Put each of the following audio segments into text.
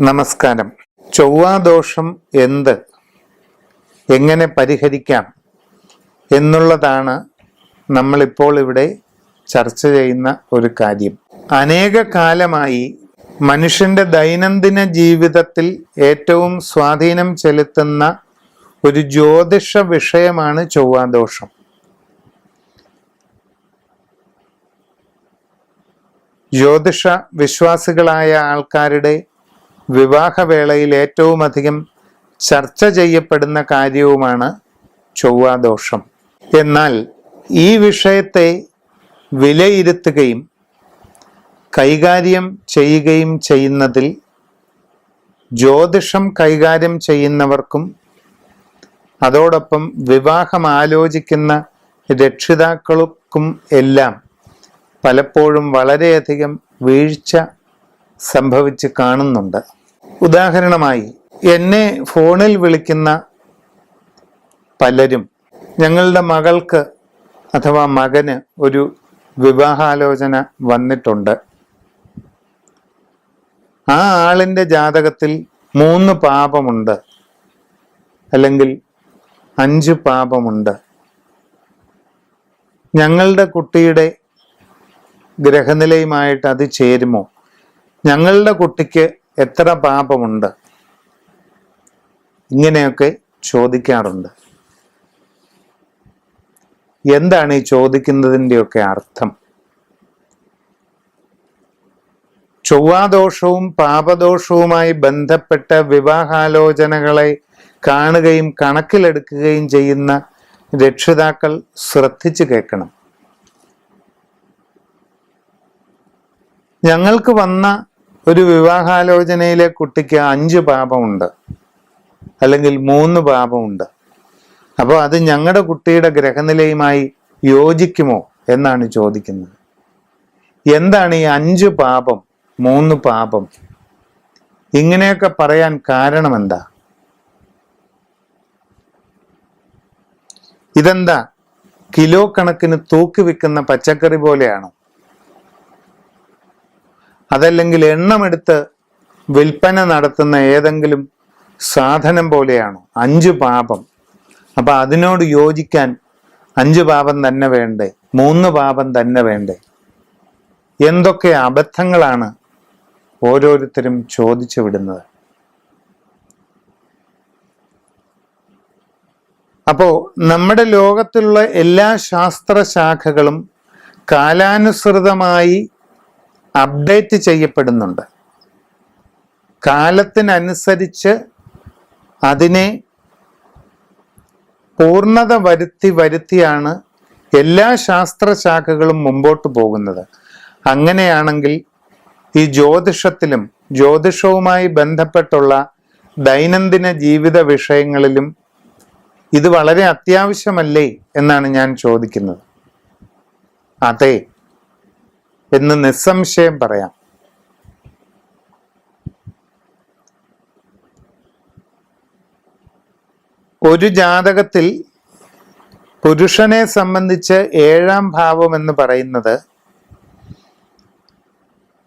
നമസ്കാരം. ചൊവ്വാദോഷം എന്ത്? എങ്ങനെ പരിഹരിക്കാം? എന്നുള്ളതാണ് നമ്മളിപ്പോൾ ഇവിടെ ചർച്ച ചെയ്യുന്ന ഒരു കാര്യം. അനേക കാലമായി മനുഷ്യന്റെ ദൈനംദിന ജീവിതത്തിൽ ഏറ്റവും സ്വാധീനം ചെലുത്തുന്ന ഒരു ജ്യോതിഷ വിഷയമാണ് ചൊവ്വാദോഷം ജ്യോതിഷ വിശ്വാസികളായ ആൾക്കാരുടെ വിവാഹവേളയിൽ ഏറ്റവും അധികം ചർച്ച ചെയ്യപ്പെടുന്ന കാര്യവുമാണ് ചൊവ്വാദോഷം. എന്നാൽ ഈ വിഷയത്തെ വിലയിരുത്തുകയും കൈകാര്യം ചെയ്യുകയും ചെയ്യുന്നതിൽ ജ്യോതിഷം കൈകാര്യം ചെയ്യുന്നവർക്കും അതോടൊപ്പം വിവാഹം ആലോചിക്കുന്ന രക്ഷിതാക്കൾക്കും എല്ലാം പലപ്പോഴും വളരെയധികം വീഴ്ച സംഭവിച്ച് കാണുന്നുണ്ട്. ഉദാഹരണമായി എന്നെ ഫോണിൽ വിളിക്കുന്ന പലരും ഞങ്ങളുടെ മകൾക്ക് അഥവാ മകന് ഒരു വിവാഹാലോചന വന്നിട്ടുണ്ട്. ആ ആളിന്റെ ജാതകത്തിൽ മൂന്ന് പാപമുണ്ട്. അല്ലെങ്കിൽ അഞ്ച് പാപമുണ്ട്. ഞങ്ങളുടെ കുട്ടിയുടെ ഗ്രഹനിലയുമായിട്ട് അത് ചേരുമോ? ഞങ്ങളുടെ കുട്ടിക്ക് എത്ര പാപമുണ്ട്? ഇങ്ങനെയൊക്കെ ചോദിക്കാറുണ്ട്. എന്താണ് ഈ ചോദിക്കുന്നതിന്റെയൊക്കെ അർത്ഥം? ചൊവ്വാദോഷവും പാപദോഷവുമായി ബന്ധപ്പെട്ട വിവാഹാലോചനകളെ കാണുകയും കണക്കിലെടുക്കുകയും ചെയ്യുന്ന രക്ഷിതാക്കൾ ശ്രദ്ധിച്ചു കേൾക്കണം. ഞങ്ങൾക്ക് വന്ന ഒരു വിവാഹാലോചനയിലെ കുട്ടിക്ക് അഞ്ച് പാപമുണ്ട്. അല്ലെങ്കിൽ മൂന്ന് പാപമുണ്ട്. അപ്പോൾ അത് ഞങ്ങളുടെ കുട്ടിയുടെ ഗ്രഹനിലയുമായി യോജിക്കുമോ എന്നാണ് ചോദിക്കുന്നത്. എന്താണ് ഈ അഞ്ച് പാപം മൂന്ന് പാപം? ഇങ്ങനെയൊക്കെ പറയാൻ കാരണം എന്താ ഇതെന്താ? കിലോ കണക്കിന് തൂക്കി വിൽക്കുന്ന പച്ചക്കറി പോലെയാണോ? അതല്ലെങ്കിൽ എണ്ണമെടുത്ത് വിൽപ്പന നടത്തുന്ന ഏതെങ്കിലും സാധനം പോലെയാണോ? അഞ്ച് പാപം. അപ്പൊ അതിനോട് യോജിക്കാൻ അഞ്ച് പാപം തന്നെ വേണ്ടേ? മൂന്ന് പാപം തന്നെ വേണ്ടേ? എന്തൊക്കെ അബദ്ധങ്ങളാണ് ഓരോരുത്തരും ചോദിച്ചു വിടുന്നത്? അപ്പോ നമ്മുടെ ലോകത്തിലുള്ള എല്ലാ ശാസ്ത്രശാഖകളും കാലാനുസൃതമായി അപ്ഡേറ്റ് ചെയ്യപ്പെടുന്നുണ്ട്. കാലത്തിനനുസരിച്ച് അതിനെ പൂർണത വരുത്തി വരുത്തിയാണ് എല്ലാ ശാസ്ത്രശാഖകളും മുമ്പോട്ട് പോകുന്നത്. അങ്ങനെയാണെങ്കിൽ ഈ ജ്യോതിഷത്തിലും ജ്യോതിഷവുമായി ബന്ധപ്പെട്ടുള്ള ദൈനംദിന ജീവിത വിഷയങ്ങളിലും ഇത് വളരെ അത്യാവശ്യമല്ലേ എന്നാണ് ഞാൻ ചോദിക്കുന്നത്. അതെ എന്ന് നിസ്സംശയം പറയാം. ഒരു ജാതകത്തിൽ പുരുഷനെ സംബന്ധിച്ച് ഏഴാം ഭാവം എന്ന് പറയുന്നത്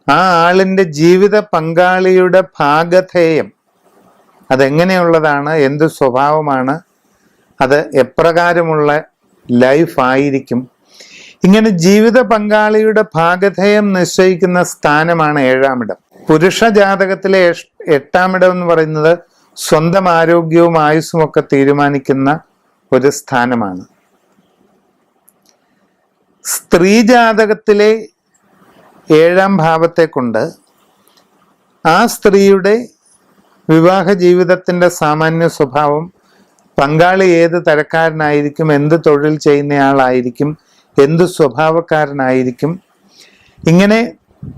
ആ ആളിന്റെ ജീവിത പങ്കാളിയുടെ ഭാഗധേയം അതെങ്ങനെയുള്ളതാണ് എന്ത് സ്വഭാവമാണ് അത് എപ്രകാരമുള്ള ലൈഫ് ആയിരിക്കും. ഇങ്ങനെ ജീവിത പങ്കാളിയുടെ ഭാഗധേയം നിശ്ചയിക്കുന്ന സ്ഥാനമാണ് ഏഴാമിടം പുരുഷ ജാതകത്തിലെ എട്ടാം എട്ടാമിടം എന്ന് പറയുന്നത് സ്വന്തം ആരോഗ്യവും ആയുസ്സും ഒക്കെ തീരുമാനിക്കുന്ന ഒരു സ്ഥാനമാണ്. സ്ത്രീ ജാതകത്തിലെ ഏഴാം ഭാവത്തെ കൊണ്ട് ആ സ്ത്രീയുടെ വിവാഹ ജീവിതത്തിന്റെ സാമാന്യ സ്വഭാവം പങ്കാളി ഏത് തരക്കാരനായിരിക്കും എന്ത് തൊഴിൽ ചെയ്യുന്നയാളായിരിക്കും എന്ത് സ്വഭാവക്കാരനായിരിക്കും? ഇങ്ങനെ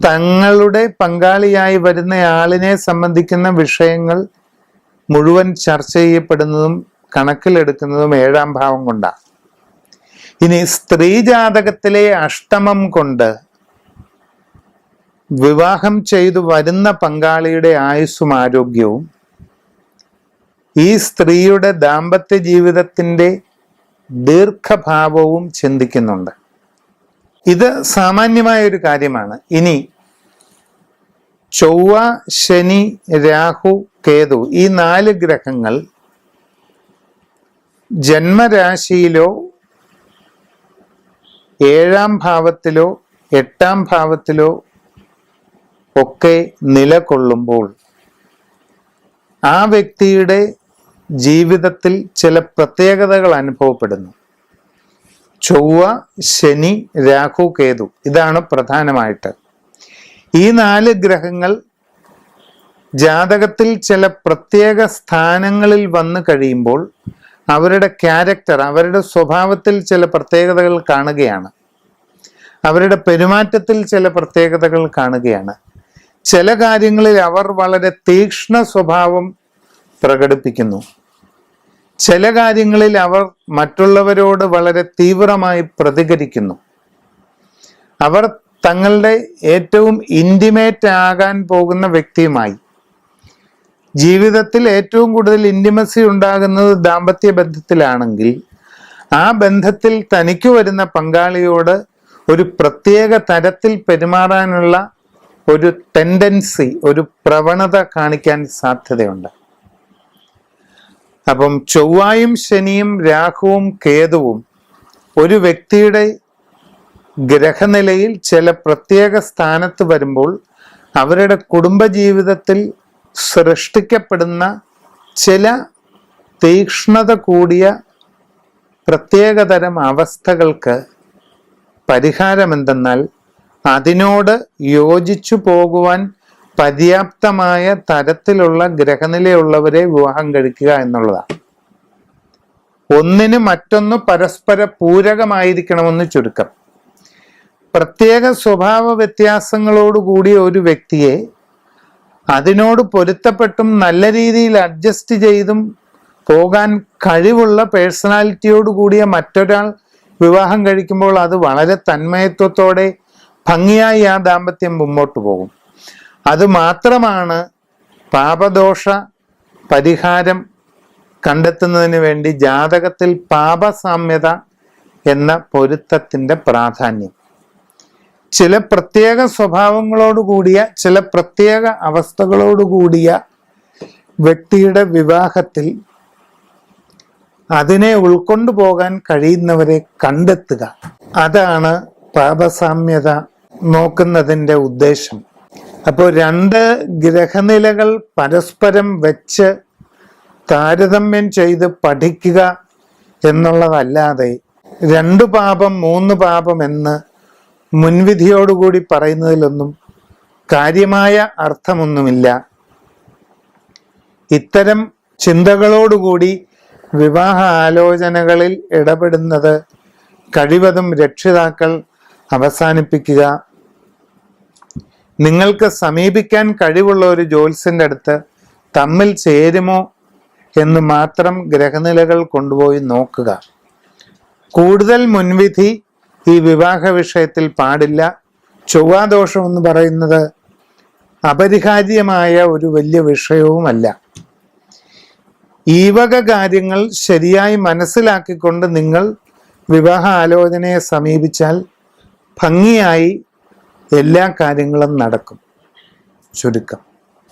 തങ്ങളുടെ പങ്കാളിയായി വരുന്ന ആളിനെ സംബന്ധിക്കുന്ന വിഷയങ്ങൾ മുഴുവൻ ചർച്ച ചെയ്യപ്പെടുന്നതും കണക്കിലെടുക്കുന്നതും ഏഴാം ഭാവം കൊണ്ടാണ്. ഇനി സ്ത്രീ ജാതകത്തിലെ അഷ്ടമം കൊണ്ട് വിവാഹം ചെയ്തു വരുന്ന പങ്കാളിയുടെ ആയുസ്സും ആരോഗ്യവും ഈ സ്ത്രീയുടെ ദാമ്പത്യ ജീവിതത്തിന്റെ ദീർഘഭാവവും ചിന്തിക്കുന്നുണ്ട്. ഇത് സാമാന്യമായ ഒരു കാര്യമാണ്. ഇനി ചൊവ്വ ശനി രാഹു കേതു ഈ നാല് ഗ്രഹങ്ങൾ ജന്മരാശിയിലോ ഏഴാം ഭാവത്തിലോ എട്ടാം ഭാവത്തിലോ ഒക്കെ നിലകൊള്ളുമ്പോൾ ആ വ്യക്തിയുടെ ജീവിതത്തിൽ ചില പ്രത്യേകതകൾ അനുഭവപ്പെടുന്നു. ചൊവ്വ ശനി രാഹു കേതു ഇതാണ് പ്രധാനമായിട്ട്. ഈ നാല് ഗ്രഹങ്ങൾ ജാതകത്തിൽ ചില പ്രത്യേക സ്ഥാനങ്ങളിൽ വന്നു കഴിയുമ്പോൾ അവരുടെ ക്യാരക്ടർ അവരുടെ സ്വഭാവത്തിൽ ചില പ്രത്യേകതകൾ കാണുകയാണ്. അവരുടെ പെരുമാറ്റത്തിൽ ചില പ്രത്യേകതകൾ കാണുകയാണ്. ചില കാര്യങ്ങളിൽ അവർ വളരെ തീക്ഷ്ണ സ്വഭാവം പ്രകടിപ്പിക്കുന്നു. ചില കാര്യങ്ങളിൽ അവർ മറ്റുള്ളവരോട് വളരെ തീവ്രമായി പ്രതികരിക്കുന്നു. അവർ തങ്ങളുടെ ഏറ്റവും ഇന്റിമേറ്റ് ആകാൻ പോകുന്ന വ്യക്തിയുമായി. ജീവിതത്തിൽ ഏറ്റവും കൂടുതൽ ഇന്റിമസി ഉണ്ടാകുന്നത് ദാമ്പത്യ ബന്ധത്തിലാണെങ്കിൽ ആ ബന്ധത്തിൽ തനിക്ക് വരുന്ന പങ്കാളിയോട് ഒരു പ്രത്യേക തരത്തിൽ പെരുമാറാനുള്ള ഒരു ടെൻഡൻസി ഒരു പ്രവണത കാണിക്കാൻ സാധ്യതയുണ്ട്. അപ്പം ചൊവ്വായും ശനിയും രാഹുവും കേതുവും ഒരു വ്യക്തിയുടെ ഗ്രഹനിലയിൽ ചില പ്രത്യേക സ്ഥാനത്ത് വരുമ്പോൾ അവരുടെ കുടുംബജീവിതത്തിൽ സൃഷ്ടിക്കപ്പെടുന്ന ചില തീക്ഷ്ണത കൂടിയ പ്രത്യേകതരം അവസ്ഥകൾക്ക് പരിഹാരമെന്തെന്നാൽ അതിനോട് യോജിച്ചു പോകുവാൻ പര്യാപ്തമായ തരത്തിലുള്ള ഗ്രഹനിലയുള്ളവരെ വിവാഹം കഴിക്കുക എന്നുള്ളതാണ്. ഒന്നിന് മറ്റൊന്ന് പരസ്പര പൂരകമായിരിക്കണമെന്ന് ചുരുക്കം. പ്രത്യേക സ്വഭാവ വ്യത്യാസങ്ങളോടുകൂടിയ ഒരു വ്യക്തിയെ അതിനോട് പൊരുത്തപ്പെട്ടും നല്ല രീതിയിൽ അഡ്ജസ്റ്റ് ചെയ്തും പോകാൻ കഴിവുള്ള പേഴ്സണാലിറ്റിയോട് കൂടിയ മറ്റൊരാൾ വിവാഹം കഴിക്കുമ്പോൾ അത് വളരെ തന്മയത്വത്തോടെ ഭംഗിയായി ആ ദാമ്പത്യം മുമ്പോട്ട് പോകും. അത് മാത്രമാണ് പാപദോഷ പരിഹാരം കണ്ടെത്തുന്നതിന് വേണ്ടി ജാതകത്തിൽ പാപസാമ്യത എന്ന പൊരുത്തത്തിന്റെ പ്രാധാന്യം. ചില പ്രത്യേക സ്വഭാവങ്ങളോടുകൂടിയ ചില പ്രത്യേക അവസ്ഥകളോടുകൂടിയ വ്യക്തിയുടെ വിവാഹത്തിൽ അതിനെ ഉൾക്കൊണ്ടു പോകാൻ കഴിയുന്നവരെ കണ്ടെത്തുക. അതാണ് പാപസാമ്യത നോക്കുന്നതിന്റെ ഉദ്ദേശം. അപ്പോൾ രണ്ട് ഗ്രഹനിലകൾ പരസ്പരം വെച്ച് താരതമ്യം ചെയ്ത് പഠിക്കുക എന്നുള്ളതല്ലാതെ രണ്ട് പാപം മൂന്ന് പാപം എന്ന് മുൻവിധിയോടുകൂടി പറയുന്നതിലൊന്നും കാര്യമായ അർത്ഥമൊന്നുമില്ല. ഇത്തരം ചിന്തകളോടുകൂടി വിവാഹ ആലോചനകളിൽ ഇടപെടുന്നത് കഴിവതും രക്ഷിതാക്കൾ അവസാനിപ്പിക്കുക നിങ്ങൾക്ക് സമീപിക്കാൻ കഴിവുള്ള ഒരു ജ്യോത്സ്യന്റെ അടുത്ത് തമ്മിൽ ചേരുമോ എന്ന് മാത്രം ഗ്രഹനിലകൾ കൊണ്ടുപോയി നോക്കുക. കൂടുതൽ മുൻവിധി ഈ വിവാഹ വിഷയത്തിൽ പാടില്ല. ചൊവ്വാദോഷം എന്ന് പറയുന്നത് അപരിഹാര്യമായ ഒരു വലിയ വിഷയവുമല്ല. ഈ വക കാര്യങ്ങൾ ശരിയായി മനസ്സിലാക്കിക്കൊണ്ട് നിങ്ങൾ വിവാഹ ആലോചനയെ സമീപിച്ചാൽ ഭംഗിയായി എല്ലാ കാര്യങ്ങളും നടക്കും. ചുരുക്കം.